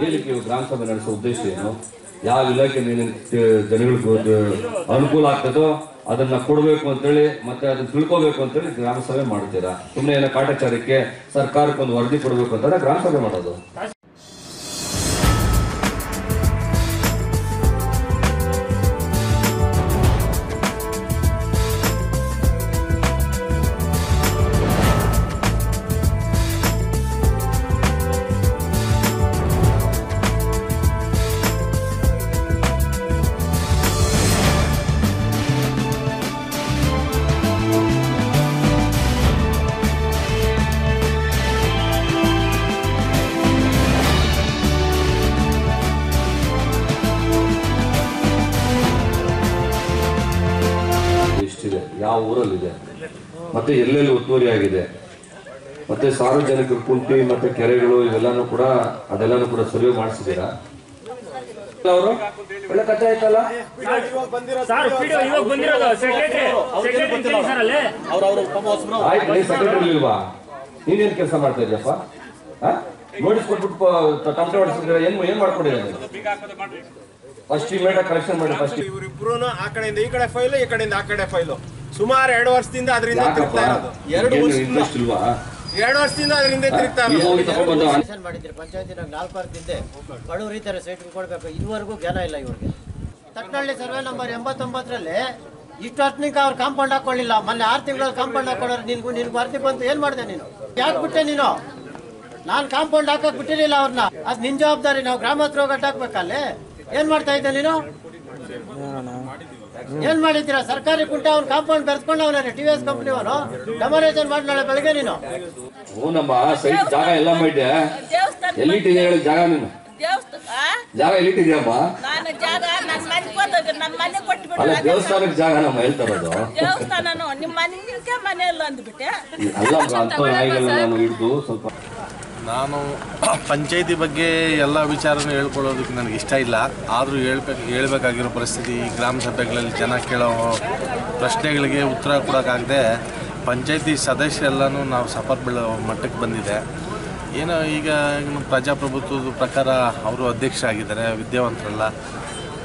ಏನಕ್ಕೆ ಗ್ರಾಮ ಸಭೆ ನಡೆಸೋ ಉದ್ದೇಶ ಏನು? ಯಾವ ಇಲಾಖೆ ಜನಗಳಿಗೆ ಒಂದು ಅನುಕೂಲ ಆಗ್ತದೋ ಅದನ್ನ ಕೊಡಬೇಕು ಅಂತೇಳಿ ಮತ್ತೆ ಅದನ್ನ ತಿಳ್ಕೊಬೇಕು ಅಂತೇಳಿ ಗ್ರಾಮ ಸಭೆ ಮಾಡ್ತೀರಾ ಸುಮ್ಮನೆ ಏನೋ ಕಾಟಾಚಾರಕ್ಕೆ ಸರ್ಕಾರಕ್ಕೆ ಒಂದು ವರದಿ ಕೊಡಬೇಕು ಅಂತ ಗ್ರಾಮ ಸಭೆ ಮಾಡೋದು. ಮತ್ತೆ ಎಲ್ಲೆಲ್ಲಿ ಒತ್ತುವರಿ ಆಗಿದೆ? ಮತ್ತೆ ಸಾರ್ವಜನಿಕ ಕುಂಟಿ ಮತ್ತೆ ಕೆರೆಗಳು ಇವೆಲ್ಲಾನು ಕೂಡ ಅದೆಲ್ಲಾನು ಕೂಡ ಸರ್ವೆ ಮಾಡಿಸಿದ್ದೀರಾ? ಅವರು? ಒಳ್ಳೆ ಕಥೆ ಆಯ್ತಲ್ಲ? ಸರ್ ಪಿಡಿಒ ಇವಾಗ ಬಂದಿರೋದು ಸೆಕ್ರೆಟರಿ ಸೆಕ್ರೆಟರಿ ಸರ್ ಅಲ್ಲಿ. ಆಯ್ತು ನೀ ಸೆಕ್ರೆಟರಿ ಇಲ್ವಾ? ನೀನೇನ್ ಕೆಲಸ ಮಾಡ್ತಾ ಇದ್ಯಪ್ಪ ನೋಟಿಸ್ ಕೊಟ್ಬಿಟ್ಟು ಟಮಟೆ ಹೊಡಿಸಿದ್ರೆ ಏನ್ ಏನ್ ಮಾಡ್ಕೊಂಡಿದ್ದಾರೆ ಫಸ್ಟ್ ಇಮೇಡ ಕಲೆಕ್ಷನ್ ಮಾಡಿ ಫಸ್ಟ್ ಇವರಿಬ್ರು ಆ ಕಡೆಯಿಂದ ಈ ಕಡೆ ಫೈಲು ಈ ಕಡೆಯಿಂದ ಆ ಕಡೆ ಫೈಲು ಸುಮಾರು ಎರಡು ವರ್ಷದಿಂದ ಅದರಿಂದ ತಿರುಗ್ತಾ ಇರೋದು. ಎರಡು ವರ್ಷದಿಂದ ಎರಡು ವರ್ಷದಿಂದ ಅದರಿಂದ ತಿರುಗ್ತಾ ಇರೋದು. ಹೋಗಿ ಮಾಡಿದ್ರೆ ಪಂಚಾಯತಿನ ನಾಲ್ಕು ವರ್ಷದಿಂದ ಬಡವ ಈ ಥರ ಸೈಟ್ ಕೊಡಬೇಕು. ಇದುವರೆಗೂ ಜ್ಞಾನ ಇಲ್ಲ ಇವ್ರಿಗೆ. ತಟ್ಟನಹಳ್ಳಿ ಸರ್ವೆ ನಂಬರ್ ಎಂಬತ್ತೊಂಬತ್ತರಲ್ಲಿ ಇಷ್ಟು ವರ್ಷನಿಗೆ ಅವ್ರು ಕಾಂಪೌಂಡ್ ಹಾಕೊಳ್ಳಿಲ್ಲ. ಮೊನ್ನೆ ಆರು ತಿಂಗಳಲ್ಲಿ ಕಾಂಪೌಂಡ್ ಹಾಕೊಳ್ಳೋರು. ನಿನ್ಗೂ ನಿನ್ಗೆ ಬರ್ತಿ ಬಂತು. ಏನು ಮಾಡಿದೆ ನೀನು? ಯಾಕೆ ಬಿಟ್ಟೆ ನೀನು? ನಾನು ಕಾಂಪೌಂಡ್ ಹಾಕಕ್ ಬಿಟ್ಟಿರಲಿಲ್ಲ ಅವ್ರನ್ನ ಅದು ನಿನ್ ಜವಾಬ್ದಾರಿ. ನಾವು ಗ್ರಾಮತ್ರ ಹೋಗಿ ಅಟ್ಟಾಕ್ಬೇಕಲ್ಲೇ ಏನು ಮಾಡ್ತಾ ಇದ್ದೆ ನೀನು? ಏನ್ ಮಾಡಿದ್ದೀರಾ? ಸರ್ಕಾರಿ ಕುಂಟ ಅವ್ನು ಕಾಂಪೌಂಡ್ ಬೆರೆಸ್ಕೊಂಡು ಅವನ ಟಿ ವಿ ಎಸ್ ಕಂಪ್ನಿ ಅವನು. ಡೆಮೊರೇಷನ್ ಮಾಡಿ ನಾಳೆ ಬೆಳಗ್ಗೆ ನೀನು. ಹೂನಮ್ಮ ಸೈಟ್ ಜಾಗ ಎಲ್ಲ ಮಾಡಿದ್ಯಾ ಎಲ್ಲಿಟ್ಟಿದೆ ಹೇಳಿ ಜಾಗ ನೀನು? ದೇವಸ್ಥಾನ ಜಾಗ ಎಲ್ಲಿಟ್ಟಿದ್ಯಮ್ಮ? ನಾನು ಜಾಗ ನನ್ನ ಮನೆ ನನ್ನ ಕೊಟ್ಟು ಅಲ್ಲ ದೇವಸ್ಥಾನಕ್ಕೆ ಜಾಗ ನಮ್ಮ ಹೇಳ್ತಾರದು ದೇವಸ್ಥಾನನು ನಿಮ್ಮ ಮನೆ ನಿಮ್ಗೆ ಮನೆ ಇಲ್ಲ ಅಂದ್ಬಿಟ್ಟೆ ಅಲ್ಲ ಅಂತ ನಾನು ಹಿಡಿದು ಸ್ವಲ್ಪ ನಾನು ಪಂಚಾಯಿತಿ ಬಗ್ಗೆ ಎಲ್ಲ ವಿಚಾರನೂ ಹೇಳ್ಕೊಳ್ಳೋದಕ್ಕೆ ನನಗೆ ಇಷ್ಟ ಇಲ್ಲ. ಆದರೂ ಹೇಳ್ಬೇಕು, ಹೇಳಬೇಕಾಗಿರೋ ಪರಿಸ್ಥಿತಿ ಗ್ರಾಮ ಸಭೆಗಳಲ್ಲಿ ಜನ ಕೇಳೋ ಪ್ರಶ್ನೆಗಳಿಗೆ ಉತ್ತರ ಕೊಡೋಕ್ಕಾಗದೆ ಪಂಚಾಯಿತಿ ಸದಸ್ಯರೆಲ್ಲನೂ ನಾವು ಸಫರ್ ಬೀಳೋ ಮಟ್ಟಕ್ಕೆ ಬಂದಿದೆ. ಏನೋ ಈಗ ಪ್ರಜಾಪ್ರಭುತ್ವದ ಪ್ರಕಾರ ಅವರು ಅಧ್ಯಕ್ಷ ಆಗಿದ್ದಾರೆ ವಿದ್ಯಾವಂತರಲ್ಲ.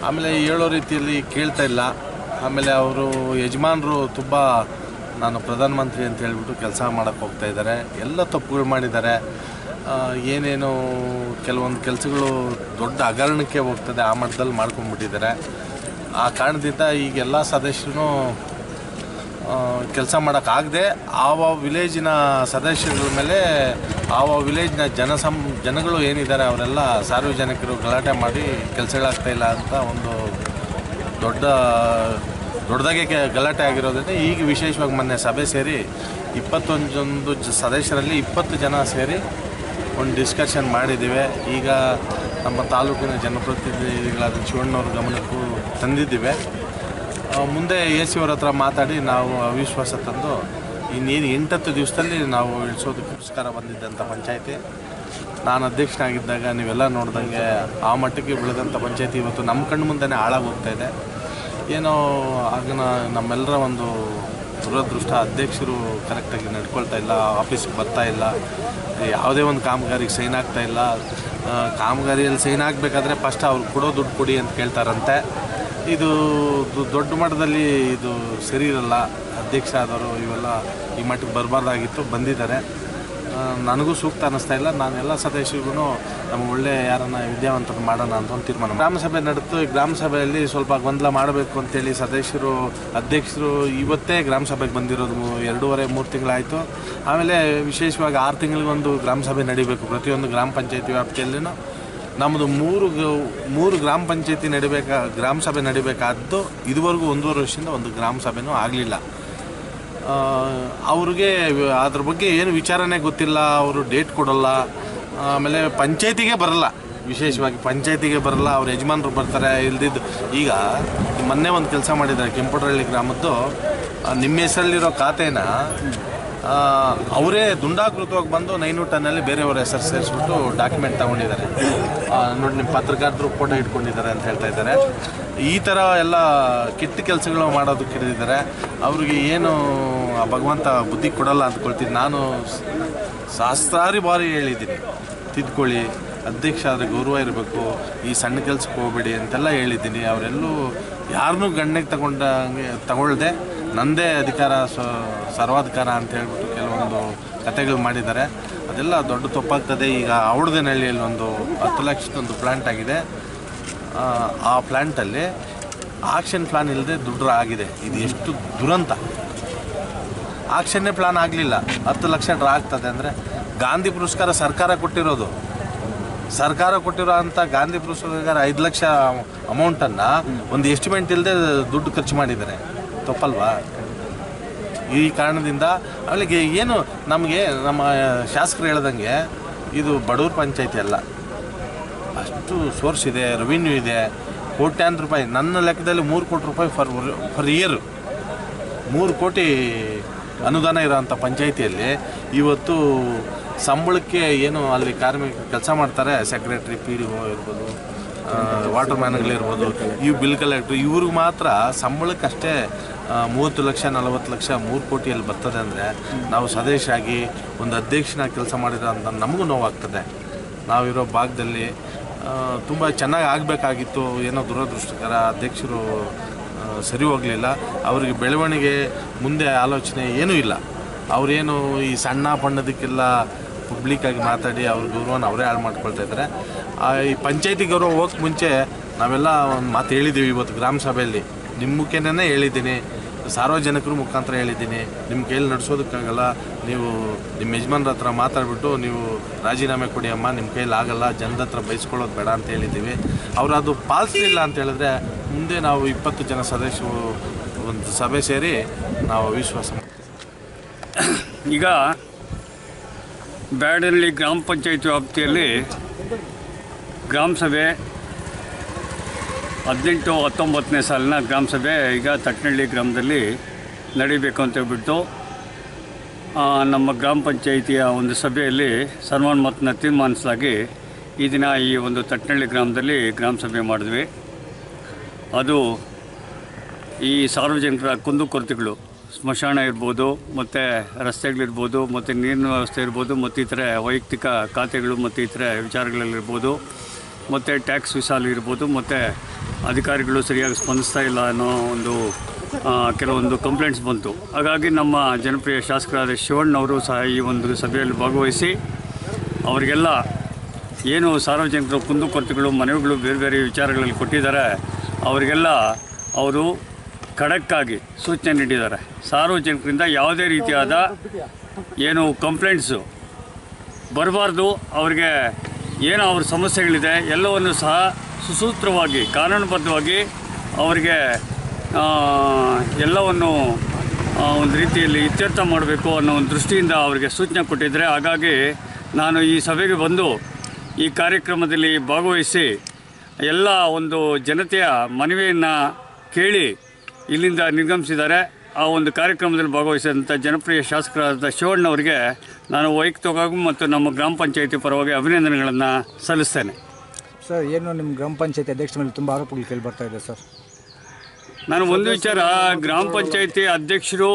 ಆಮೇಲೆ ಹೇಳೋ ರೀತಿಯಲ್ಲಿ ಕೇಳ್ತಾ ಇಲ್ಲ. ಆಮೇಲೆ ಅವರು ಯಜಮಾನರು ತುಂಬ ನಾನು ಪ್ರಧಾನಮಂತ್ರಿ ಅಂತ ಹೇಳ್ಬಿಟ್ಟು ಕೆಲಸ ಮಾಡೋಕ್ಕೆ ಹೋಗ್ತಾ ಇದ್ದಾರೆ. ಎಲ್ಲ ತಪ್ಪುಗಳು ಮಾಡಿದ್ದಾರೆ. ಏನೇನು ಕೆಲವೊಂದು ಕೆಲಸಗಳು ದೊಡ್ಡ ಹಗರಣಕ್ಕೆ ಹೋಗ್ತದೆ, ಆ ಮಟ್ಟದಲ್ಲಿ ಮಾಡ್ಕೊಂಡ್ಬಿಟ್ಟಿದ್ದಾರೆ. ಆ ಕಾರಣದಿಂದ ಈಗೆಲ್ಲ ಸದಸ್ಯರು ಕೆಲಸ ಮಾಡೋಕ್ಕಾಗದೆ, ಆವ ವಿಲೇಜಿನ ಸದಸ್ಯರ ಮೇಲೆ, ಆವ ವಿಲೇಜ್ನ ಜನಸಂ ಜನಗಳು ಏನಿದ್ದಾರೆ ಅವರೆಲ್ಲ ಸಾರ್ವಜನಿಕರು ಗಲಾಟೆ ಮಾಡಿ ಕೆಲಸಗಳಾಗ್ತಾ ಇಲ್ಲ ಅಂತ ಒಂದು ದೊಡ್ಡ, ದೊಡ್ಡದಾಗೆ ಗಲಾಟೆ ಆಗಿರೋದ್ರಿಂದ ಈಗ ವಿಶೇಷವಾಗಿ ಮೊನ್ನೆ ಸಭೆ ಸೇರಿ ಇಪ್ಪತ್ತೊಂದೊಂದು ಸದಸ್ಯರಲ್ಲಿ ಇಪ್ಪತ್ತು ಜನ ಸೇರಿ ಒಂದು ಡಿಸ್ಕಷನ್ ಮಾಡಿದ್ದೀವಿ. ಈಗ ನಮ್ಮ ತಾಲೂಕಿನ ಜನಪ್ರತಿನಿಧಿಗಳಾದ ಶಿವಣ್ಣವ್ರ ಗಮನಕ್ಕೂ ತಂದಿದ್ದೀವಿ. ಮುಂದೆ ಎ ಸಿ ಅವ್ರ ಹತ್ರ ಮಾತಾಡಿ ನಾವು ಅವಿಶ್ವಾಸ ತಂದು ಇನ್ನೇನು ಎಂಟತ್ತು ದಿವಸದಲ್ಲಿ ನಾವು ಇಳಿಸೋದಕ್ಕೋಸ್ಕರ ಬಂದಿದ್ದಂಥ ಪಂಚಾಯಿತಿ. ನಾನು ಅಧ್ಯಕ್ಷನಾಗಿದ್ದಾಗ ನೀವೆಲ್ಲ ನೋಡಿದಂಗೆ ಆ ಮಟ್ಟಕ್ಕೆ ಬೆಳೆದಂಥ ಪಂಚಾಯಿತಿ ಇವತ್ತು ನಮ್ಮ ಕಣ್ಣು ಮುಂದೆನೇ ಹಾಳಾಗೋಗ್ತಾ ಇದೆ. ಏನೋ ಆಗನ ನಮ್ಮೆಲ್ಲರ ಒಂದು ದುರದೃಷ್ಟ ಅಧ್ಯಕ್ಷರು ಕರೆಕ್ಟಾಗಿ ನಡ್ಕೊಳ್ತಾ ಇಲ್ಲ ಆಫೀಸ್ಗೆ ಬರ್ತಾ ಇಲ್ಲ, ಯಾವುದೇ ಒಂದು ಕಾಮಗಾರಿಗೆ ಸೈನ್ ಆಗ್ತಾ ಇಲ್ಲ. ಕಾಮಗಾರಿಯಲ್ಲಿ ಸೈನ್ ಆಗಬೇಕಾದ್ರೆ ಫಸ್ಟ್ ಅವ್ರು ಕೊಡೋ ದುಡ್ಡು ಕೊಡಿ ಅಂತ ಕೇಳ್ತಾರಂತೆ. ಇದು ದೊಡ್ಡ ಮಟ್ಟದಲ್ಲಿ ಇದು ಸರಿ ಇರಲ್ಲ. ಅಧ್ಯಕ್ಷ ಆದವರು ಇವೆಲ್ಲ ಈ ಮಟ್ಟಕ್ಕೆ ಬರಬಾರ್ದಾಗಿತ್ತು, ಬಂದಿದ್ದಾರೆ. ನನಗೂ ಸೂಕ್ತ ಅನ್ನಿಸ್ತಾ ಇಲ್ಲ. ನಾನು ಎಲ್ಲ ಸದಸ್ಯರಿಗೂ ನಮ್ಮ ಒಳ್ಳೆ ಯಾರನ್ನ ವಿದ್ಯಾವಂತರು ಮಾಡೋಣ ಅಂತ ಒಂದು ತೀರ್ಮಾನ ಗ್ರಾಮ ಸಭೆ ನಡೆದು ಈ ಗ್ರಾಮ ಸಭೆಯಲ್ಲಿ ಸ್ವಲ್ಪ ಗೊಂದಲ ಮಾಡಬೇಕು ಅಂತೇಳಿ ಸದಸ್ಯರು, ಅಧ್ಯಕ್ಷರು ಇವತ್ತೇ ಗ್ರಾಮ ಸಭೆಗೆ ಬಂದಿರೋದು ಎರಡೂವರೆ, ಮೂರು ತಿಂಗಳಾಯಿತು. ಆಮೇಲೆ ವಿಶೇಷವಾಗಿ ಆರು ತಿಂಗಳಿಗೊಂದು ಗ್ರಾಮ ಸಭೆ ನಡಿಬೇಕು. ಪ್ರತಿಯೊಂದು ಗ್ರಾಮ ಪಂಚಾಯತಿ ವ್ಯಾಪ್ತಿಯಲ್ಲಿನೂ ನಮ್ಮದು ಮೂರು ಮೂರು ಗ್ರಾಮ ಪಂಚಾಯತಿ ನಡಿಬೇಕಾ ಗ್ರಾಮ ಸಭೆ ನಡಿಬೇಕಾದ್ದು ಇದುವರೆಗೂ ಒಂದೂವರೆ ವರ್ಷದಿಂದ ಒಂದು ಗ್ರಾಮ ಸಭೆನೂ ಆಗಲಿಲ್ಲ. ಅವ್ರಿಗೆ ಅದ್ರ ಬಗ್ಗೆ ಏನು ವಿಚಾರನೇ ಗೊತ್ತಿಲ್ಲ, ಅವರು ಡೇಟ್ ಕೊಡಲ್ಲ, ಆಮೇಲೆ ಪಂಚಾಯತಿಗೆ ಬರಲ್ಲ. ವಿಶೇಷವಾಗಿ ಪಂಚಾಯತಿಗೆ ಬರಲ್ಲ, ಅವ್ರ ಯಜಮಾನರು ಬರ್ತಾರೆ, ಇಲ್ದಿದ್ದು. ಈಗ ಮೊನ್ನೆ ಒಂದು ಕೆಲಸ ಮಾಡಿದ್ದಾರೆ ಕೆಂಪುಡರಳ್ಳಿ ಗ್ರಾಮದ್ದು ನಿಮ್ಮ ಹೆಸರಲ್ಲಿರೋ ಖಾತೆನ ಅವರೇ ದುಂಡಾಕೃತವಾಗಿ ಬಂದು ನೈನು ಟನ್ನಲ್ಲಿ ಬೇರೆಯವರ ಹೆಸರು ಸೇರಿಸ್ಬಿಟ್ಟು ಡಾಕ್ಯುಮೆಂಟ್ ತಗೊಂಡಿದ್ದಾರೆ. ನೋಡಿ, ನಿಮ್ಮ ಪತ್ರಕರ್ತರು ಫೋಟೋ ಇಟ್ಕೊಂಡಿದ್ದಾರೆ ಅಂತ ಹೇಳ್ತಾ ಇದ್ದಾರೆ. ಈ ಥರ ಎಲ್ಲ ಕೆಟ್ಟ ಕೆಲಸಗಳು ಮಾಡೋದಕ್ಕೆ ಹಿಡಿದಿದ್ದಾರೆ. ಅವ್ರಿಗೆ ಏನು ಆ ಭಗವಂತ ಬುದ್ಧಿ ಕೊಡಲ್ಲ ಅಂದ್ಕೊಳ್ತೀನಿ. ನಾನು ಸಹಸ್ರಾರು ಬಾರಿ ಹೇಳಿದ್ದೀನಿ. ತಿದ್ಕೊಳ್ಳಿ, ಅಧ್ಯಕ್ಷ ಆದರೆ ಗೌರವ ಇರಬೇಕು. ಈ ಸಣ್ಣ ಕೆಲಸಕ್ಕೆ ಹೋಗ್ಬೇಡಿ ಅಂತೆಲ್ಲ ಹೇಳಿದ್ದೀನಿ. ಅವರೆಲ್ಲೂ ಯಾರನ್ನೂ ಗಣ್ಯಕ್ಕೆ ತಗೊಂಡಂಗೆ ತಗೊಳ್ದೆ. ನಂದೇ ಅಧಿಕಾರ ಸರ್ವಾಧಿಕಾರ ಅಂತ ಹೇಳ್ಬಿಟ್ಟು ಕೆಲವೊಂದು ಕತೆಗಳು ಮಾಡಿದ್ದಾರೆ. ಅದೆಲ್ಲ ದೊಡ್ಡ ತಪ್ಪಾಗ್ತದೆ. ಈಗ ಔಡದನಹಳ್ಳಿಯಲ್ಲಿ ಒಂದು ಹತ್ತು ಲಕ್ಷದೊಂದು ಪ್ಲ್ಯಾಂಟ್ ಆಗಿದೆ. ಆ, ಆ ಪ್ಲ್ಯಾಂಟಲ್ಲಿ ಆಕ್ಷನ್ ಪ್ಲಾನ್ ಇಲ್ಲದೆ ದುಡ್ಡು ಆಗಿದೆ. ಇದು ಎಷ್ಟು ದುರಂತ. ಆಕ್ಷನ್ನೇ ಪ್ಲಾನ್ ಆಗಲಿಲ್ಲ. ಹತ್ತು ಲಕ್ಷ ಡ್ರಾ ಆಗ್ತದೆ ಅಂದರೆ ಗಾಂಧಿ ಪುರಸ್ಕಾರ ಸರ್ಕಾರ ಕೊಟ್ಟಿರೋದು. ಸರ್ಕಾರ ಕೊಟ್ಟಿರೋ ಅಂಥ ಗಾಂಧಿ ಪುರಸ್ಕಾರ ಐದು ಲಕ್ಷ ಅಮೌಂಟನ್ನು ಒಂದು ಎಸ್ಟಿಮೇಟ್ ಇಲ್ಲದೆ ದುಡ್ಡು ಖರ್ಚು ಮಾಡಿದ್ದಾರೆ. ತಪ್ಪಲ್ವಾ? ಈ ಕಾರಣದಿಂದ ಅವಳಿಗೆ ಏನು ನಮಗೆ, ನಮ್ಮ ಶಾಸಕರು ಹೇಳ್ದಂಗೆ ಇದು ಬಡವ್ರ ಪಂಚಾಯತಿ ಅಲ್ಲ. ಅಷ್ಟು ಸೋರ್ಸ್ ಇದೆ ರೆವಿನ್ಯೂ ಇದೆ, ಕೋಟ್ಯಾಂತರ ರೂಪಾಯಿ, ನನ್ನ ಲೆಕ್ಕದಲ್ಲಿ ಮೂರು ಕೋಟಿ ರೂಪಾಯಿ ಫರ್ ಫರ್ ಇಯರ್ ಮೂರು ಕೋಟಿ ಅನುದಾನ ಇರೋಂಥ ಪಂಚಾಯಿತಿಯಲ್ಲಿ ಇವತ್ತು ಸಂಬಳಕ್ಕೆ ಏನು ಅಲ್ಲಿ ಕಾರ್ಮಿಕ ಕೆಲಸ ಮಾಡ್ತಾರೆ ಸೆಕ್ರೆಟ್ರಿ ಪಿ ಡಿ ಒ ಇರ್ಬೋದು ವಾಟರ್ ಮ್ಯಾನ್ಗಳಿರ್ಬೋದು ಇವು ಬಿಲ್ ಕಲೆಕ್ಟ್ರು, ಇವ್ರಿಗೆ ಮಾತ್ರ ಸಂಬಳಕ್ಕಷ್ಟೇ ಮೂವತ್ತು ಲಕ್ಷ, ನಲವತ್ತು ಲಕ್ಷ, ಮೂರು ಕೋಟಿಯಲ್ಲಿ ಬರ್ತದೆ ಅಂದರೆ ನಾವು ಸ್ವದೇಶಾಗಿ ಒಂದು ಅಧ್ಯಕ್ಷನಾಗಿ ಕೆಲಸ ಮಾಡಿದ್ರೆ ಅಂತ ನಮಗೂ ನೋವಾಗ್ತದೆ. ನಾವಿರೋ ಭಾಗದಲ್ಲಿ ತುಂಬ ಚೆನ್ನಾಗಿ ಆಗಬೇಕಾಗಿತ್ತು, ಏನೋ ದುರದೃಷ್ಟಕರ ಅಧ್ಯಕ್ಷರು ಸರಿ ಹೋಗಲಿಲ್ಲ. ಅವರಿಗೆ ಬೆಳವಣಿಗೆ ಮುಂದೆ ಆಲೋಚನೆ ಏನೂ ಇಲ್ಲ. ಅವರೇನು ಈ ಸಣ್ಣ ಪಣ್ಣದಕ್ಕೆಲ್ಲ ಪಬ್ಲಿಕ್ಕಾಗಿ ಮಾತಾಡಿ ಅವ್ರ ಗೌರವನ ಅವರೇ ಹಾಳು ಮಾಡ್ಕೊಳ್ತಾ ಇದ್ದಾರೆ. ಈ ಪಂಚಾಯತಿ ಗೌರವ ಹೋಗಕ್ಕೆ ಮುಂಚೆ ನಾವೆಲ್ಲ ಒಂದು ಮಾತು ಹೇಳಿದ್ದೀವಿ ಇವತ್ತು ಗ್ರಾಮ ಸಭೆಯಲ್ಲಿ. ನಿಮ್ಮ ಮುಖೇನೇ ಹೇಳಿದ್ದೀನಿ. ಸಾರ್ವಜನಿಕರು ಮುಖಾಂತರ ಹೇಳಿದ್ದೀನಿ. ನಿಮ್ಮ ಕೈಯಲ್ಲಿ ನಡೆಸೋದಕ್ಕಾಗಲ್ಲ. ನೀವು ನಿಮ್ಮ ಯಜಮಾನ್ರ ಹತ್ರ ಮಾತಾಡ್ಬಿಟ್ಟು ನೀವು ರಾಜೀನಾಮೆ ಕೊಡಿ ಅಮ್ಮ ನಿಮ್ಮ ಕೈಯಲ್ಲಿ ಆಗಲ್ಲ. ಜನದ ಹತ್ರ ಬಯಸ್ಕೊಳ್ಳೋದು ಬೇಡ ಅಂತ ಹೇಳಿದ್ದೀವಿ. ಅವರು ಅದು ಪಾಲಿಸಲಿಲ್ಲ ಅಂತ ಹೇಳಿದ್ರೆ ಮುಂದೆ ನಾವು ಇಪ್ಪತ್ತು ಜನ ಸದಸ್ಯರು ಒಂದು ಸಭೆ ಸೇರಿ ನಾವು ವಿಶ್ವಾಸ ಈಗ ಬ್ಯಾಡಲ್ಲಿ ಗ್ರಾಮ ಪಂಚಾಯತ್ ವ್ಯಾಪ್ತಿಯಲ್ಲಿ ಗ್ರಾಮ ಸಭೆ ಹದಿನೆಂಟು ಹತ್ತೊಂಬತ್ತನೇ ಸಾಲಿನ ಗ್ರಾಮ ಸಭೆ ಈಗ ತಟ್ಟನಹಳ್ಳಿ ಗ್ರಾಮದಲ್ಲಿ ನಡೀಬೇಕು ಅಂತ ಹೇಳ್ಬಿಟ್ಟು ನಮ್ಮ ಗ್ರಾಮ ಪಂಚಾಯಿತಿಯ ಒಂದು ಸಭೆಯಲ್ಲಿ ಸರ್ವಾನುಮತನ ತೀರ್ಮಾನಿಸಲಾಗಿ ಈ ದಿನ ಈ ಒಂದು ತಟ್ಟನಹಳ್ಳಿ ಗ್ರಾಮದಲ್ಲಿ ಗ್ರಾಮ ಸಭೆ ಮಾಡಿದ್ವಿ. ಅದು ಈ ಸಾರ್ವಜನಿಕರ ಕುಂದುಕೊರತೆಗಳು ಸ್ಮಶಾನ ಇರ್ಬೋದು, ಮತ್ತು ರಸ್ತೆಗಳಿರ್ಬೋದು, ಮತ್ತು ನೀರಿನ ವ್ಯವಸ್ಥೆ ಇರ್ಬೋದು ಮತ್ತು ಇತರೆ ವೈಯಕ್ತಿಕ ಖಾತೆಗಳು ಮತ್ತು ಇತರೆ ವಿಚಾರಗಳಲ್ಲಿರ್ಬೋದು. ಮತ್ತು ಟ್ಯಾಕ್ಸ್ ವಿಶಾಲು ಇರ್ಬೋದು, ಮತ್ತು ಅಧಿಕಾರಿಗಳು ಸರಿಯಾಗಿ ಸ್ಪಂದಿಸ್ತಾ ಇಲ್ಲ ಅನ್ನೋ ಒಂದು ಕೆಲವೊಂದು ಕಂಪ್ಲೇಂಟ್ಸ್ ಬಂತು. ಹಾಗಾಗಿ ನಮ್ಮ ಜನಪ್ರಿಯ ಶಾಸಕರಾದ ಶಿವಣ್ಣವರು ಸಹ ಈ ಒಂದು ಸಭೆಯಲ್ಲಿ ಭಾಗವಹಿಸಿ, ಅವರಿಗೆಲ್ಲ ಏನು ಸಾರ್ವಜನಿಕರು ಕುಂದುಕೊರತೆಗಳು, ಮನವಿಗಳು ಬೇರೆ ಬೇರೆ ವಿಚಾರಗಳಲ್ಲಿ ಕೊಟ್ಟಿದ್ದಾರೆ, ಅವರಿಗೆಲ್ಲ ಅವರು ಖಡಕ್ಕಾಗಿ ಸೂಚನೆ ನೀಡಿದ್ದಾರೆ. ಸಾರ್ವಜನಿಕರಿಂದ ಯಾವುದೇ ರೀತಿಯಾದ ಏನು ಕಂಪ್ಲೇಂಟ್ಸು ಬರಬಾರ್ದು, ಅವ್ರಿಗೆ ಏನು ಅವ್ರ ಸಮಸ್ಯೆಗಳಿದೆ, ಎಲ್ಲವನ್ನು ಸಹ ಸುಸೂತ್ರವಾಗಿ, ಕಾನೂನುಬದ್ಧವಾಗಿ ಅವರಿಗೆ ಎಲ್ಲವನ್ನು ಒಂದು ರೀತಿಯಲ್ಲಿ ಇತ್ಯರ್ಥ ಮಾಡಬೇಕು ಅನ್ನೋ ಒಂದು ದೃಷ್ಟಿಯಿಂದ ಅವರಿಗೆ ಸೂಚನೆ ಕೊಟ್ಟಿದ್ದರೆ ಹಾಗಾಗಿ ನಾನು ಈ ಸಭೆಗೆ ಬಂದು ಈ ಕಾರ್ಯಕ್ರಮದಲ್ಲಿ ಭಾಗವಹಿಸಿ ಎಲ್ಲ ಒಂದು ಜನತೆಯ ಮನವಿಯನ್ನು ಕೇಳಿ ಇಲ್ಲಿಂದ ನಿರ್ಗಮಿಸಿದ್ದಾರೆ. ಆ ಒಂದು ಕಾರ್ಯಕ್ರಮದಲ್ಲಿ ಭಾಗವಹಿಸಿದಂಥ ಜನಪ್ರಿಯ ಶಾಸಕರಾದ ಶಿವಣ್ಣವರಿಗೆ ನಾನು ವೈಯಕ್ತಿಕವಾಗಿ ಮತ್ತು ನಮ್ಮ ಗ್ರಾಮ ಪಂಚಾಯಿತಿ ಪರವಾಗಿ ಅಭಿನಂದನೆಗಳನ್ನು ಸಲ್ಲಿಸ್ತೇನೆ. ಸರ್ ಏನು ನಿಮ್ಮ ಗ್ರಾಮ ಪಂಚಾಯತಿ ಅಧ್ಯಕ್ಷ ಮೇಲೆ ತುಂಬ ಆರೋಪಗಳು ಕೇಳಿ ಬರ್ತಾ ಇದೆ ಸರ್? ನಾನು ಒಂದು ವಿಚಾರ ಗ್ರಾಮ ಪಂಚಾಯಿತಿ ಅಧ್ಯಕ್ಷರು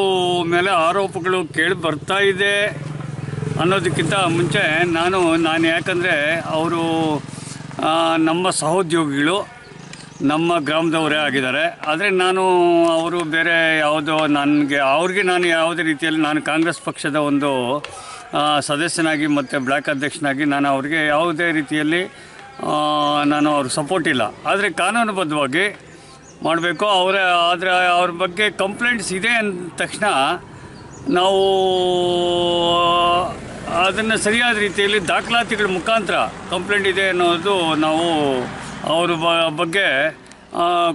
ಮೇಲೆ ಆರೋಪಗಳು ಕೇಳಿ ಬರ್ತಾ ಇದೆ ಅನ್ನೋದಕ್ಕಿಂತ ಮುಂಚೆ ನಾನು ನಾನು ಯಾಕಂದರೆ ಅವರು ನಮ್ಮ ಸಹೋದ್ಯೋಗಿಗಳು ನಮ್ಮ ಗ್ರಾಮದವರೇ ಆಗಿದ್ದಾರೆ. ಆದರೆ ನಾನು, ಅವರು ಬೇರೆ ಯಾವುದೋ ನನಗೆ, ಅವ್ರಿಗೆ ನಾನು ಯಾವುದೇ ರೀತಿಯಲ್ಲಿ ನಾನು ಕಾಂಗ್ರೆಸ್ ಪಕ್ಷದ ಒಂದು ಸದಸ್ಯನಾಗಿ ಮತ್ತು ಬ್ಲಾಕ್ ಅಧ್ಯಕ್ಷನಾಗಿ ನಾನು ಅವ್ರಿಗೆ ಯಾವುದೇ ರೀತಿಯಲ್ಲಿ ನಾನು ಅವ್ರ ಸಪೋರ್ಟ್ ಇಲ್ಲ. ಆದರೆ ಕಾನೂನುಬದ್ಧವಾಗಿ ಮಾಡಬೇಕು. ಅವರ, ಆದರೆ ಅವ್ರ ಬಗ್ಗೆ ಕಂಪ್ಲೇಂಟ್ಸ್ ಇದೆ ಅಂದ ತಕ್ಷಣ ನಾವು, ಅದನ್ನು ಸರಿಯಾದ ರೀತಿಯಲ್ಲಿ ದಾಖಲಾತಿಗಳ ಮುಖಾಂತರ ಕಂಪ್ಲೇಂಟ್ ಇದೆ ಅನ್ನೋದು ನಾವು ಅವ್ರ ಬಗ್ಗೆ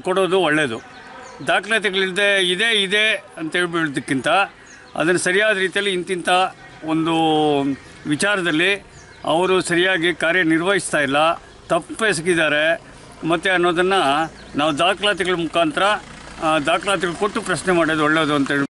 ಕೊಡೋದು ಒಳ್ಳೆಯದು ದಾಖಲಾತಿಗಳಿಲ್ಲದೆ ಇದೆ ಇದೆ ಅಂತ ಹೇಳ್ಬಿಡೋದಕ್ಕಿಂತ ಅದನ್ನು ಸರಿಯಾದ ರೀತಿಯಲ್ಲಿ ಇಂತಿಂಥ ಒಂದು ವಿಚಾರದಲ್ಲಿ ಅವರು ಸರಿಯಾಗಿ ಕಾರ್ಯನಿರ್ವಹಿಸ್ತಾ ಇಲ್ಲ, ತಪ್ಪು ಎಸಗಿದ್ದಾರೆ. ಮತ್ತು ಅನ್ನೋದನ್ನು ನಾವು ದಾಖಲಾತಿಗಳ ಮುಖಾಂತರ ದಾಖಲಾತಿಗಳು ಕೊಟ್ಟು ಪ್ರಶ್ನೆ ಮಾಡೋದು ಒಳ್ಳೆಯದು ಅಂತ ಹೇಳಿ